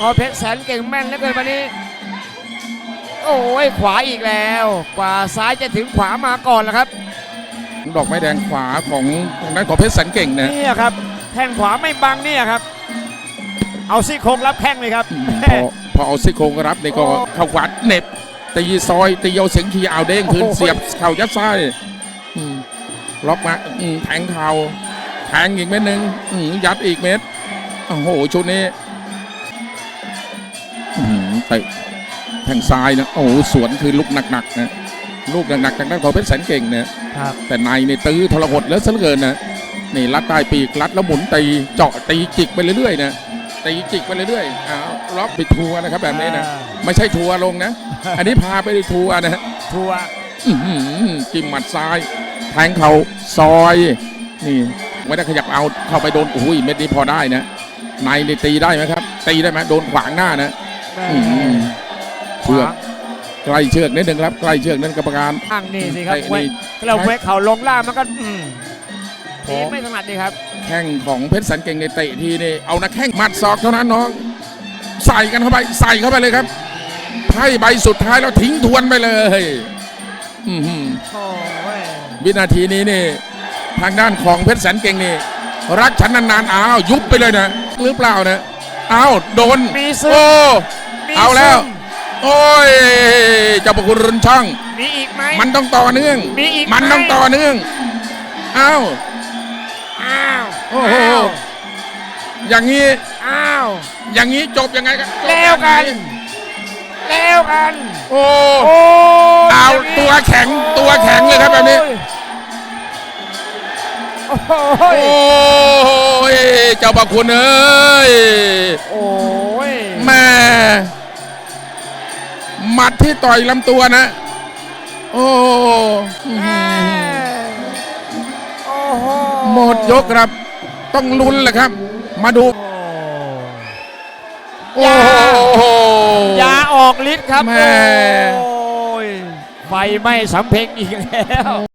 ขอเพชรแสนเก่งแม่นเหลือเกินวันนี้ โอ้ยขวาอีกแล้ว กว่าซ้ายจะถึงขวามาก่อนแล้วครับ ดอกไม้แดงขวาของทางด้านของเพชรแสนเก่งนะเนี่ยครับแข้งขวาไม่บังเนี่ยครับ เอาซี่โครงรับแข้งเลยครับอืมพอพอเอาซี่โครงรับนี่ก็โอ้เข้าขวาเหน็บตีซอยตีเอาเสียงทีเอาเด้งคืนโอ้โหเสียบเข่ายัดไส้อืมล็อกมาอืมแทงเข่าแทงอีกเม็ดหนึ่งอืมยัดอีกเม็ดโอ้โหชุดนี้อืม เตะแทงซ้ายนะโอ้โหสวนคือลูกหนักๆนะลูกหนักๆจากด้านของเพชรแสนเก่งเนี่ยครับแต่ในในตื้อทรหดแล้วซะเหลือเกินนะนี่รัดใต้ปีกรัดแล้วหมุนตีเจาะตีจิกไปเรื่อยๆนะตีจิกไปเรื่อยๆอ้าวล็อกไปทัวร์นะครับแบบนี้นะไม่ใช่ทัวร์ลงนะ อันนี้พาไปทัวร์นะฮะทัวร์อื้อหือจิ้มหมัดซ้าย แทงเข่าซอยนี่ไม่ได้ขยับเอาเข้าไปโดนโอ้ยเม็ดนี้พอได้นะในนี่ตีได้ไหมครับ ตีได้ไหมโดนขวางหน้านะ อื้อหือเชือก ใกล้เชือกนิดหนึ่งครับใกล้เชือกนั้นกรรมการข้างนี่สิครับเตะเว้ยนี่เราเวกเข่าลงล่างมันก็อืมพตีอไม่ถนัดดีครับ แข้งของเพชรสันเก่งในเตะทีนี่เอานะแข้งหมัดศอกเท่านั้นน้อง ใส่กันเข้าไปใส่เข้าไปเลยครับไพ่ใบสุดท้ายแล้วทิ้งทวนไปเลยอื้อหือ โอ้ยวินาทีนี้นี่ทางด้านของเพชรสันเก่งนี่ รักฉันนานๆอ้าวยุบไปเลยนะหรือเปล่านะอ้าวโดนมีซึโอ้มมี เอาแล้วซึมโอ้ยเจ้าประคุณรุนช่องมีอีกไหม มันต้องต่อเนื่อง มีอีกไหม มันต้องต่อเนื่องอ้าวอ้าวโอ้โหอ้าวอย่างนี้ อ้าว อย่างนี้จบยังไงกันจบแล้วกัน แล้วกัน โอ้ โอ้เอาย่งนี้ตัวแข็งตัวแข็งเลยครับแบบนี้ โอ้โหโอ้ยเจ้าประคุณเอ้ย โอ้ยแม่ หมัดที่ต่อยลำตัวนะ โอ้อื้อแม่หือโอ้โหหมดยกครับ ต้องลุ้นแหละครับ มาดูโอ้โอ้โห ยาออกฤทธิ์ครับแม่ โอ้ยไฟไหม้สำเพ็งอีกแล้ว